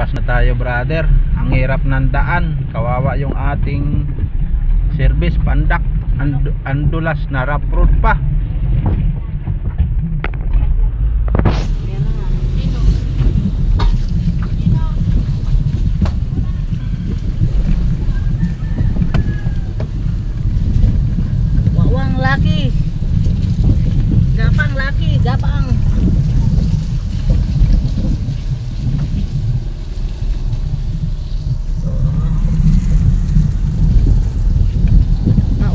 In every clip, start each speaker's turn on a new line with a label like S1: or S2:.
S1: Pas na tayo brother. Ang hirap ng daan. Kawawa yung ating service pandak. And, andulas na rough road pa.
S2: Wawang laki. Gapang laki, gapang.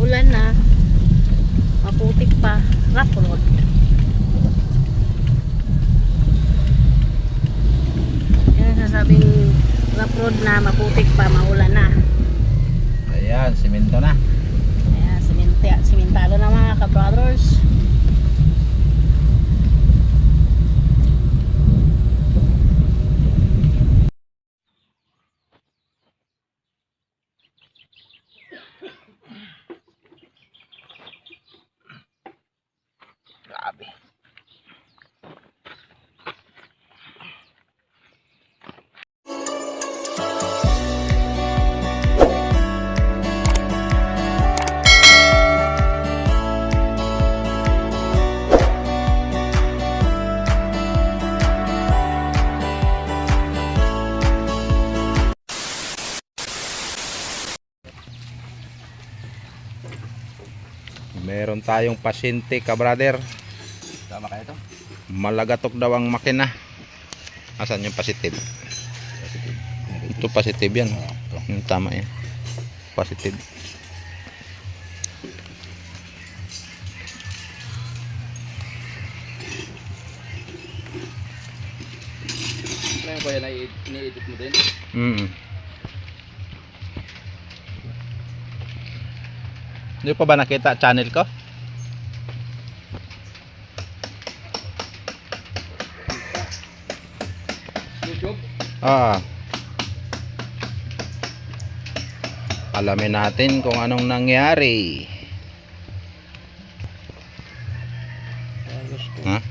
S2: Maulan na. Maputik pa. Rough road. Yan ang sasabing rough road na maputik pa, maulan na.
S1: Ayan, simento na.
S2: Ayan, siminti, simintado na
S1: Meron tayong pasyente ka brother.
S3: Tama kayo to?
S1: Malagatok daw ang makina. Asan yung positive? Ito positive yan. Yung tama yan. Positive.
S3: Ngayon ko yan ay ini-edit mo din.
S1: Mm. Hindi pa ba nakita channel ko? Ah. Alamin natin kung anong nangyari. Ha?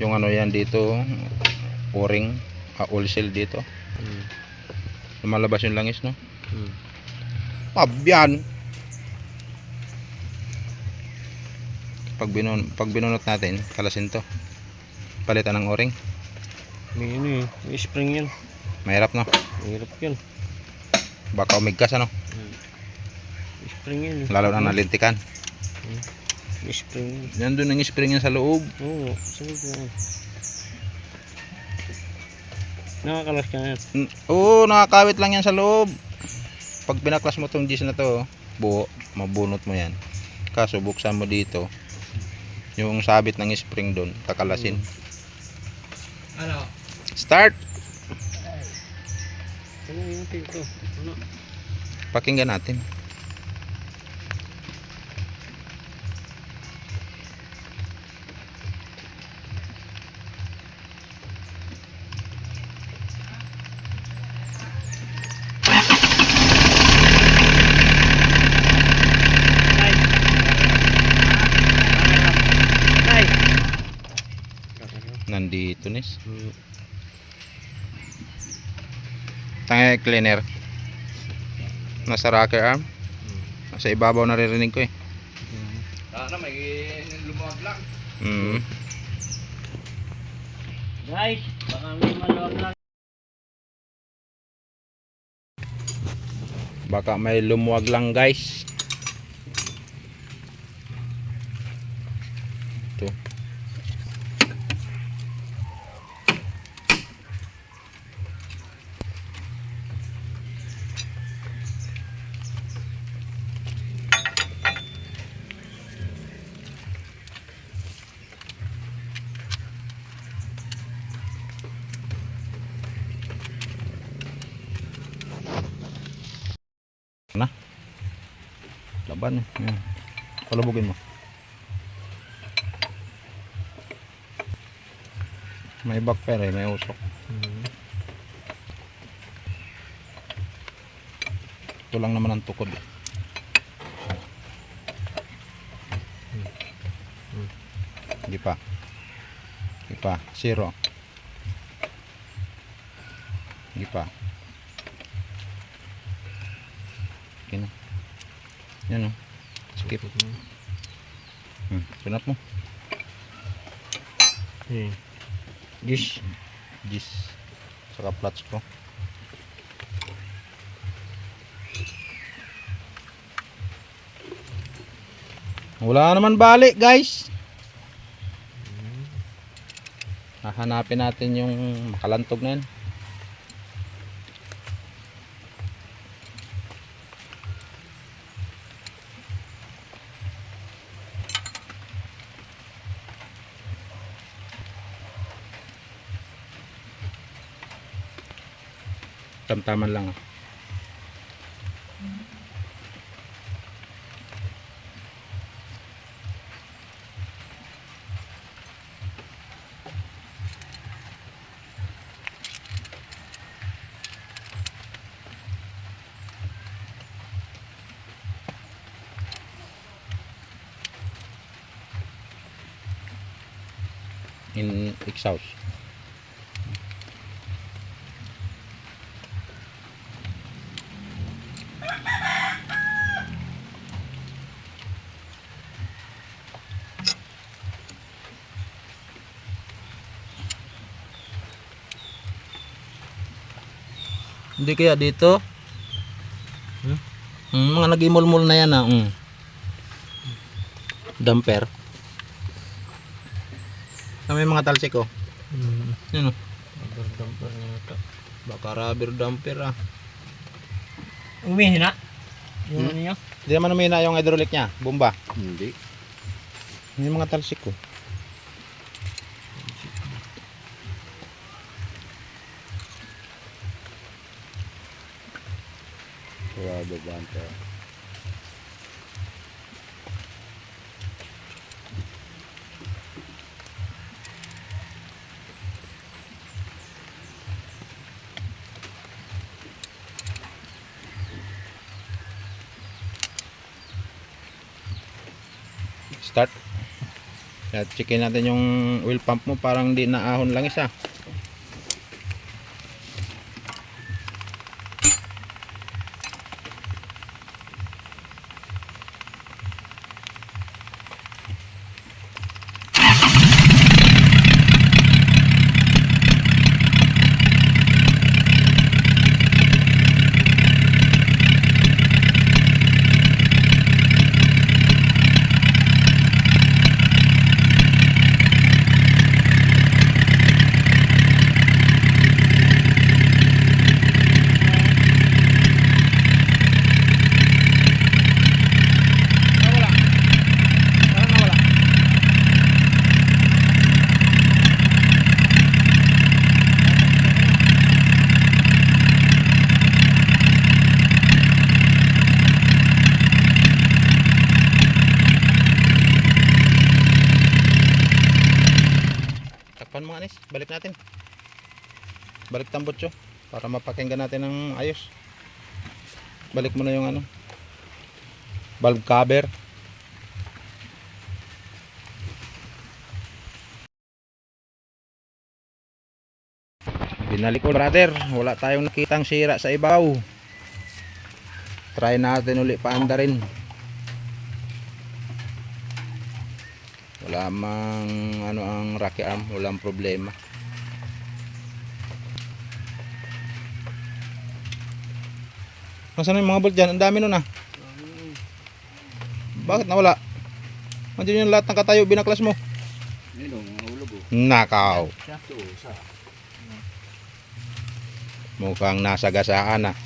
S1: Yung ano yan dito, o-ring, ah, oil seal dito. Lumalabas yung langis, no? Pabyan! Pag, binun pag binunot natin, kalasin to. Palitan ng o-ring.
S4: May ano eh, may spring yun.
S1: Mahirap, no?
S4: Mahirap yun.
S1: Baka umigkas, ano?
S4: May spring yun eh.
S1: Lalo na nalintikan.
S4: May spring yun.
S1: Nandun ang spring yan sa loob.
S4: Oo, sabi ko yan. Nakakalas ka yan.
S1: N- Oo, nakakawit lang yan sa loob. Pag pinaklas mo tong G's na to, buo, mabunot mo yan. Kaso buksan mo dito, yung sabit ng spring doon, kakalasin.
S3: Ano?
S1: Start! Pakinggan natin. Nandito nis. Tangay cleaner. Nasa rocker arm. Nasa ibabaw naririnig ko eh.
S3: Ano, may lumuwag lang.
S1: Mm.
S4: Guys, baka may maluwag lang.
S1: Baka may lumuwag lang guys. Laban. Yan. Palubugin mo. May backfire eh, may usok. Ito lang naman ang tukod. Hindi pa. Hindi pa. Zero. Hindi pa. Okay na. Yan o. Skip. Hmm. Sunat mo.
S4: Eh. Dish.
S1: Gis. Saka flats ko. Wala naman balik guys. Hahanapin natin yung makalantog na yan. Tamtaman lang. ah. in exhaust. Hindi kaya dito? Hmm? Hmm, mga nagimulmul na yan ah. Mm. Damper. Ah, may mga talsik oh.
S4: Hmm.
S1: Yan oh.
S4: Damper na ito.
S1: Baka rubber damper ah.
S4: Umihin na. Yung
S1: Hmm?
S4: ano niya.
S1: Hindi naman umina yung hydraulic niya. Bomba.
S3: Hindi.
S1: Yung mga talsik ko.
S3: Rubber bumper.
S1: Start. At checkin natin yung oil pump mo. Parang di naahon lang isa. Takpan mo anis. Balik natin. Balik tambotso. Para mapakinggan natin ng ayos. Balik mo na yung ano. Valve cover. Binalik ko brother. Wala tayong nakitang sira sa ibaw. Try natin uli paanda rin. Wala mang ano ang rocky arm, walang problema. Nasaan na yung mga bolt dyan? Ang dami nun ah. Bakit nawala? Nandiyan yung lahat ng katayo binaklas mo.
S3: Yun o, mga ulog o.
S1: Nakaw.
S3: Ito, sa.
S1: Mukhang nasa gasaan ah.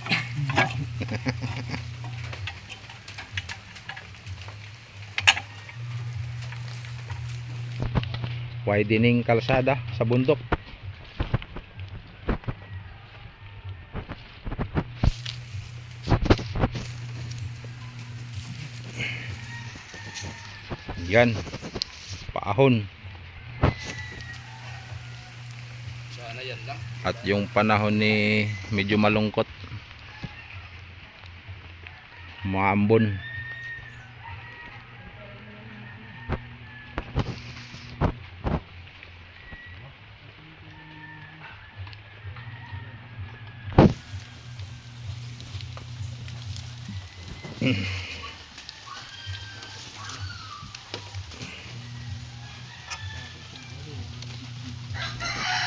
S1: Widening kalsada sa bundok. Yan. Paahon.
S3: Sana yan lang.
S1: At yung panahon ni medyo malungkot. Maambon.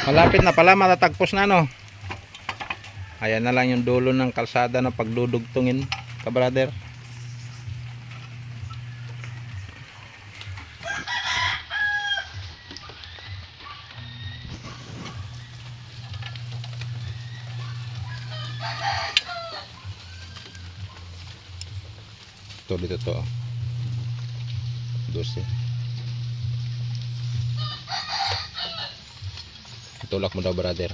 S1: Malapit na pala, matatagpos na no. Ayan na lang yung dulo ng kalsada na pagdudugtungin, ka-brother. Ito dito to. 12. Tulak mo daw brother.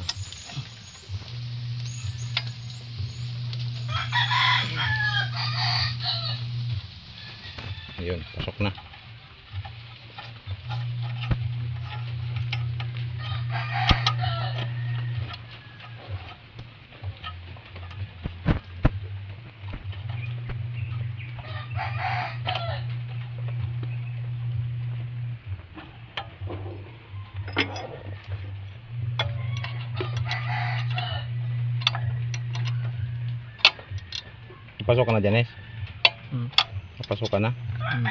S1: Ayun, pasok na. Pasok ka na dyan, eh.
S4: Hmm.
S1: Pasok ka na.
S4: Hmm.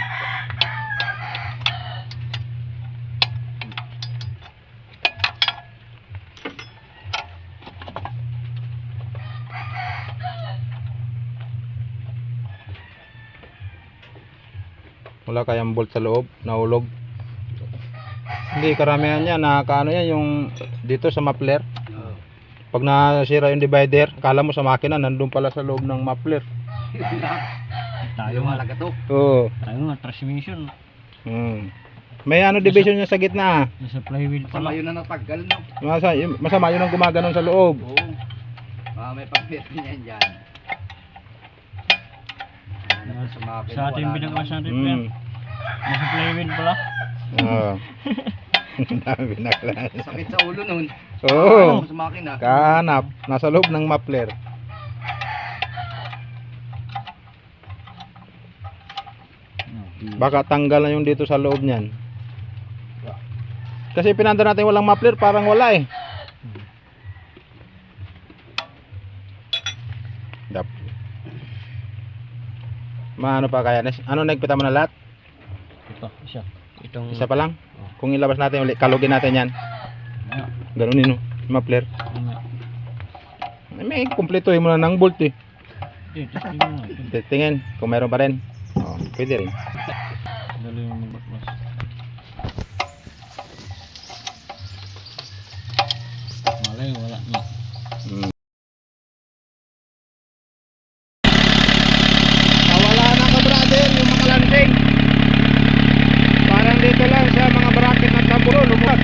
S1: Wala kayang bolt sa loob, nahulog. Hindi, karamihan yan, nakakaano yan, yung dito sa muffler. Pag nasira yung divider, kala mo sa makina, nandun pala sa loob ng muffler.
S4: Tayo nga.
S3: Malaga to.
S1: Oo.
S4: Tayo nga, transmission.
S1: Hmm. May ano division niya sa gitna. ah.
S4: Nasa flywheel pa
S3: Sama
S4: lang.
S3: yun na nataggal no.
S1: Masama, masama yun ang gumaganon sa loob.
S3: Oo. Ah, may pagpit niyan dyan. Ano sa
S4: Sa ating
S3: wala
S4: natin pa yan.
S1: Hmm.
S4: Nasa flywheel pala.
S1: Oo. Dami binaklas.
S3: Sakit sa ulo nun.
S1: Oo.
S3: Ano sa makina.
S1: Kahanap. Nasa loob ng muffler. Baka tanggal na yung dito sa loob niyan. Kasi pinanda natin walang muffler, parang wala eh. Dap. Maano pa kaya? Ano nagpita mo na lahat?
S4: Ito, isa. Itong...
S1: Isa pa lang? Kung ilabas natin ulit, kalugin natin yan. Ganun yun, no? muffler.
S4: ano.
S1: May kumpletuhin mo na ng bolt eh. Tingin, kung meron pa rin. Oh, pwede rin.
S4: Dali yung magbaklas. Malay, wala na.
S1: Mm. Nawala na ka brother yung mga lansing. Parang dito lang sa mga bracket ng tamburo lumag.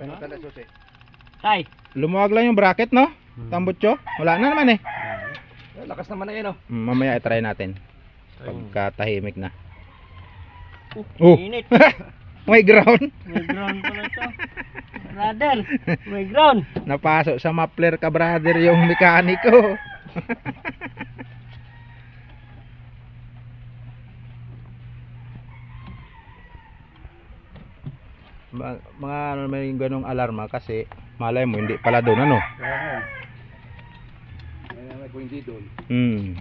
S3: Ano tala susi?
S4: Tay!
S1: Lumuwag lang yung bracket no? Tambutso. Wala na naman eh.
S3: Lakas naman na yun oh.
S1: Mm, mamaya i-try natin. Pagka tahimik na.
S4: Oh,
S1: Oh.
S4: init.
S1: May ground.
S4: May ground pala ito. Brother, may ground.
S1: Napasok sa muffler ka brother yung mekaniko. Mga ano may ganong alarma kasi malay mo hindi pala doon ano.
S3: Oo. May kung hindi doon.
S1: Hmm.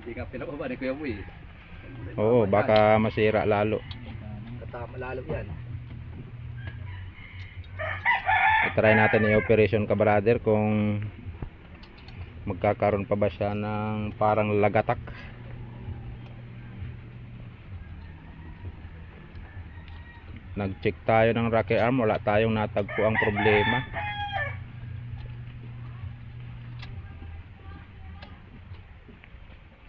S3: Hindi ka pinababa ni Kuya Boy.
S1: Oo, baka masira lalo.
S3: Katama lalo yan.
S1: I-try natin i-operation ka brother kung magkakaroon pa ba siya ng parang lagatak. Nag-check tayo ng rocket arm, wala tayong natagpo ang problema.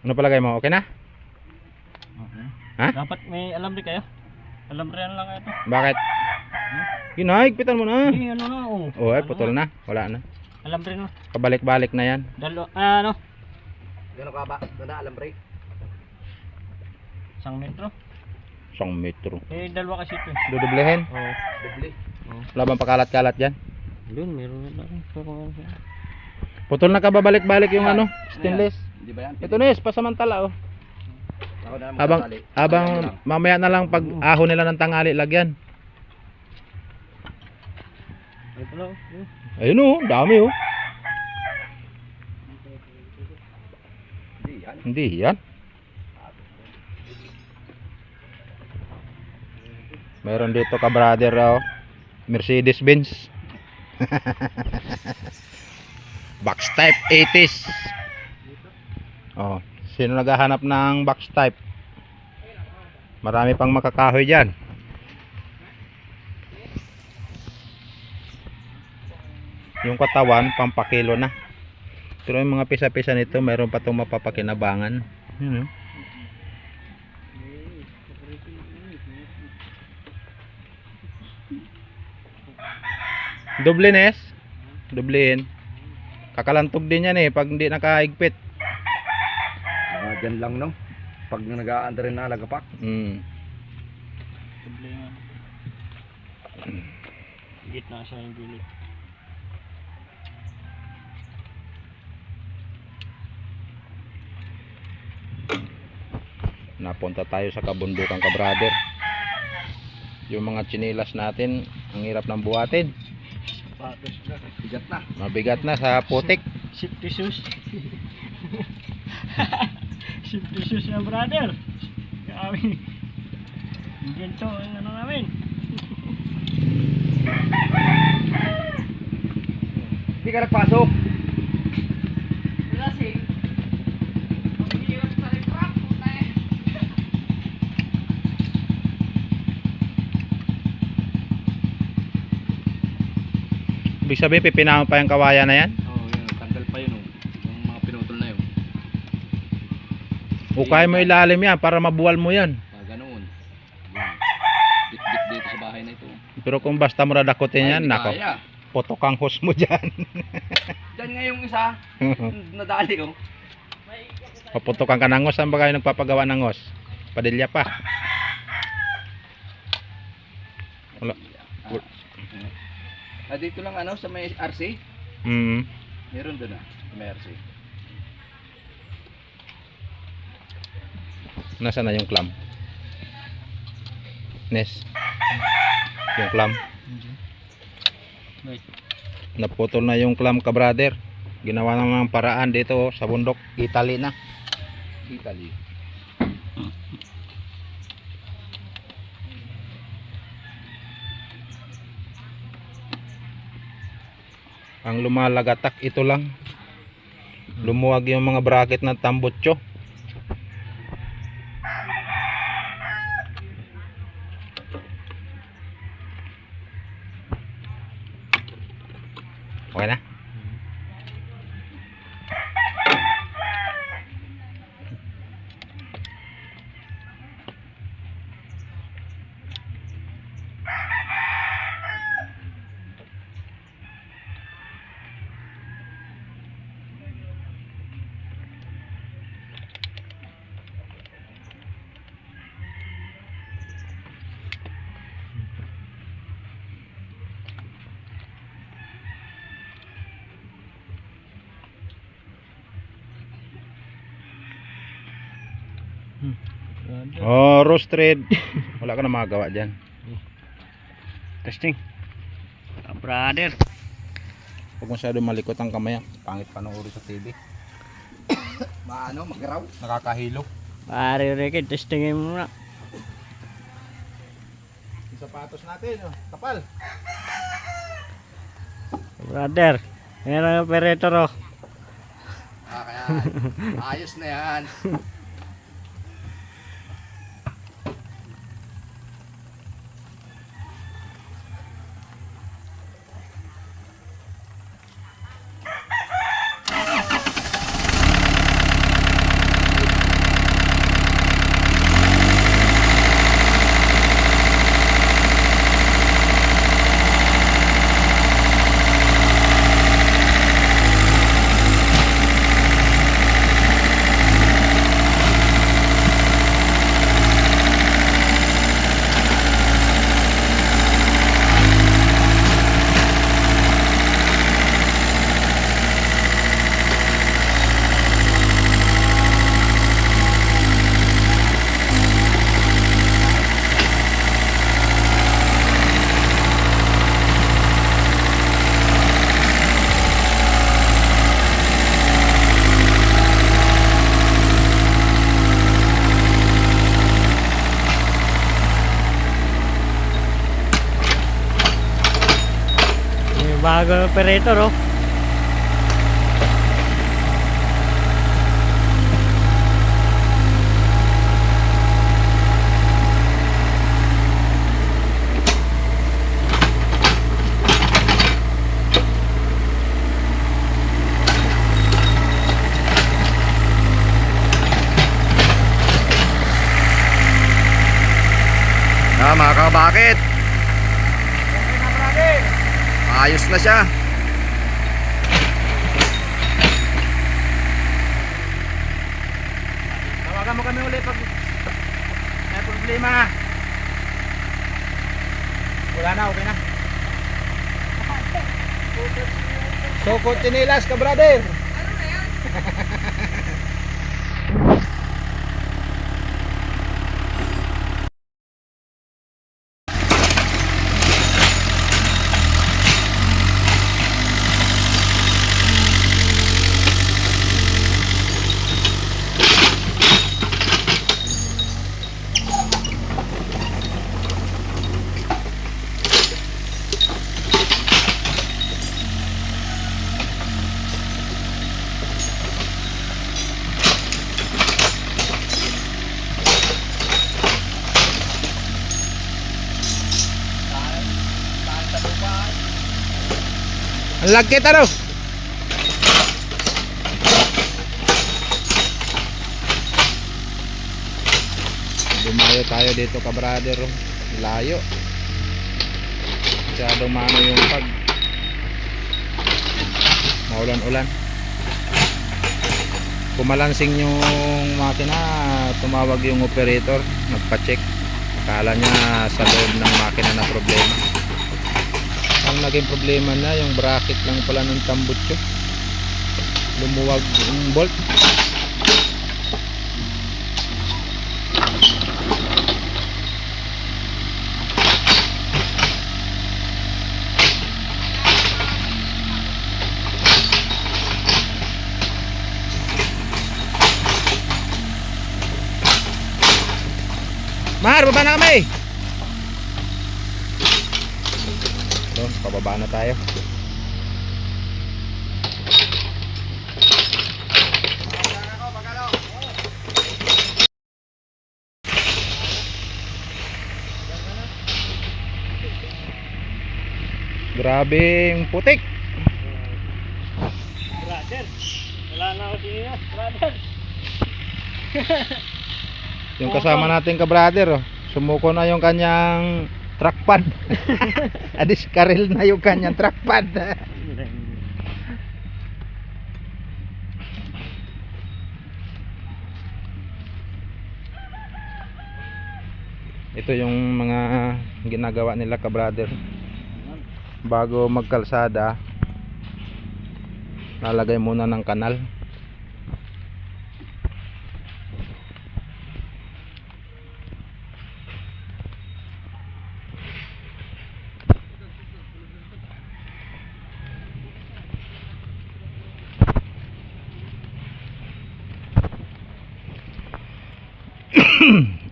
S1: Ano palagay mo? Okay na?
S4: Okay.
S1: Ha?
S4: Dapat may alam din kayo. Alam rin lang ito.
S1: Bakit? Ginahigpitan mo na.
S4: Hindi, ano na, oh.
S1: Oh, ay
S4: Ano
S1: putol na. Wala na.
S4: Alam rin na.
S1: Pabalik-balik na yan.
S4: Dalo, ah, ano?
S3: Gano'n ka ba? Ganda alam break.
S4: Isang metro.
S1: Isang metro.
S4: Eh, dalawa kasi ito.
S1: Dudublehin?
S4: Oo.
S3: Duble.
S4: Oo.
S1: Wala bang pakalat-kalat dyan?
S4: Yun, meron na lang.
S1: Putol na ka babalik-balik yung ano? Stainless.
S3: Di ba yan?
S1: Ito na yes, pasamantala oh.
S3: Ako na abang, abang
S1: mamaya na lang pag aho nila ng tangali lagyan.
S4: Oh.
S1: Ayun oh, dami oh. Hindi yan. Hindi yan. Meron dito ka brother oh. Mercedes Benz. box type 80s. Oh, sino naghahanap ng box type? Marami pang makakahoy diyan. Yung katawan pampakilo na. Pero yung mga pisa-pisa nito, mayroon pa itong mapapakinabangan. Yun, oh. Dublines. Dublin. Kakalantog din yan eh pag hindi nakaigpit.
S3: Mga dyan lang no. Pag nag-aanda rin na lagapak.
S1: Mm.
S4: Problema. Gitna siya yung gilid.
S1: Napunta tayo sa kabundukan ka brother. Yung mga chinilas natin, ang hirap ng buhatin.
S4: Patos na.
S3: Bigat na.
S1: Mabigat na sa putik.
S4: Safety shoes. Safety shoes na brother. Kami. Ganito ang ano namin.
S3: Hindi ka nagpasok.
S1: Ibig sabihin, pipinahan pa yung kawayan na yan.
S3: Oo, oh, yun. Tanggal pa yun. Oh. Yung mga pinutol na yun.
S1: Ukay mo ilalim yan para mabuwal mo yan.
S3: Ah, ganoon. Yan. Bit-bit dito sa bahay na ito.
S1: Pero kung basta mo radakotin yan, nako,
S3: kaya.
S1: potok ang hose mo dyan.
S3: Diyan nga yung isa. Nadali ko.
S1: Paputokan ka ng hose, saan ba kayo nagpapagawa ng hose? Padilya pa. Wala.
S3: Ah, dito lang ano sa may RC.
S1: Mm.
S3: Meron doon ah. Sa may RC.
S1: Nasa na yung clam? Nes. Yung clam.
S4: Wait.
S1: Naputol na yung clam ka brother. Ginawa naman ng paraan dito oh, sa bundok. Italy na.
S3: Italy.
S1: Ang lumalagatak ito lang. Lumuwag yung mga bracket ng tambutso. Oh, roasted. Wala ka na magagawa dyan.
S4: Testing. Ah, brother.
S1: Huwag masyado malikot ang kamay. ah. Pangit panoorin sa TV.
S3: Maano, magraw.
S1: Nakakahilo.
S4: Pare Ricky, testingin mo na.
S1: Yung sapatos natin, oh. kapal.
S4: Brother. Meron ang operator oh.
S3: Ah, kaya ayos na yan.
S4: bago operator oh.
S3: Ah, mga kabakit. Ayos na siya.
S1: Tawagan mo kami ulit pag may problema. Wala na, okay na. Sokot chinilas ka, brother. Ang lagkit ano? Dumayo tayo dito ka brother. Layo. Masyadong mano yung pag maulan-ulan. Kumalansing yung makina, tumawag yung operator, nagpa-check. Akala niya sa loob ng makina na problema. Ang naging problema na yung bracket lang pala ng tambutso. Lumuwag yung bolt. Mahar, baba na kami! Doon, pababa na tayo. Grabing putik.
S4: Brother, wala na ako siya, brother.
S1: Yung kasama natin ka brother, oh. sumuko na yung kanyang truck pad. Adis karil na yung kanyang truck pad. Ito yung mga ginagawa nila ka brother. Bago magkalsada, lalagay muna ng kanal.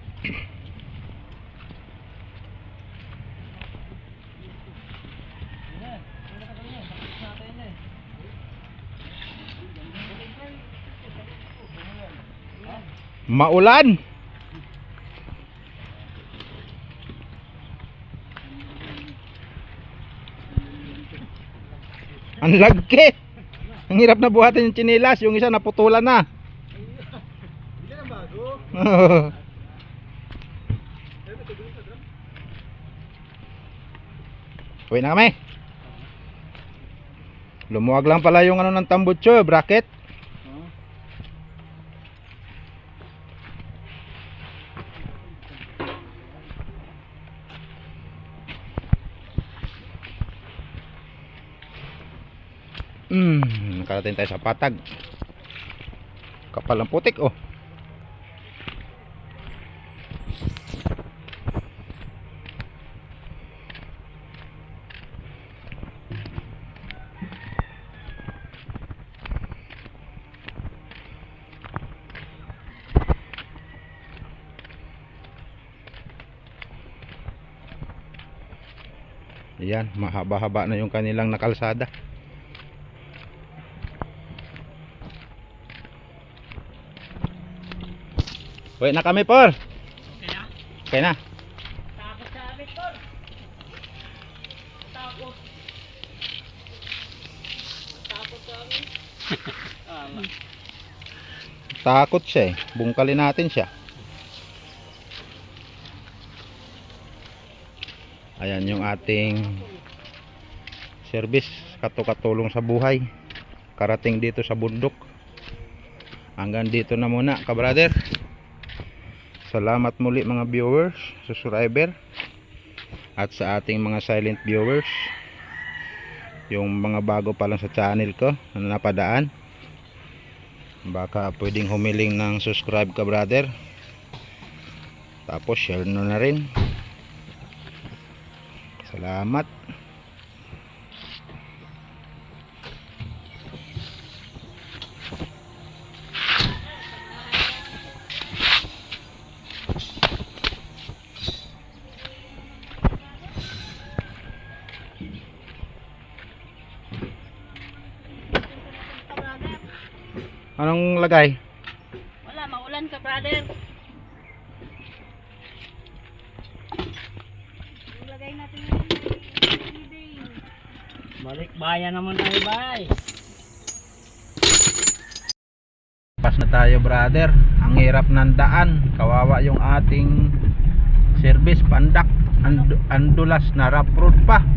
S1: Maulan. Ang lagkit. Ang hirap na buhatin yung chinilas, yung isa naputulan na. Hindi na bago. Uwi na kami. Lumuwag lang pala yung ano ng tambutso, bracket. Hmm, nakarating tayo sa patag. Kapal ang putik oh. Ayan, mahaba-haba na yung kanilang nakalsada. Uwi na kami, Por.
S4: Okay na?
S1: Okay na.
S4: Amin, Tol. Takot. Takot sa amin. Ah,
S1: Takot siya eh. Bungkalin natin siya. Ayan yung ating service katukatulong sa buhay. Karating dito sa bundok. Hanggang dito na muna, ka-brother. Salamat muli mga viewers, subscriber at sa ating mga silent viewers. Yung mga bago pa lang sa channel ko na napadaan baka pwedeng humiling ng subscribe ka brother tapos share nyo na rin salamat. Anong lagay
S2: Wala, maulan ka, brother. Ilagay natin yung tubig.
S4: Bayan naman tayo, bay.
S1: Pas na tayo brother. Ang hirap ng daan. Kawawa yung ating Service. Pandak And, Andulas na rough road pa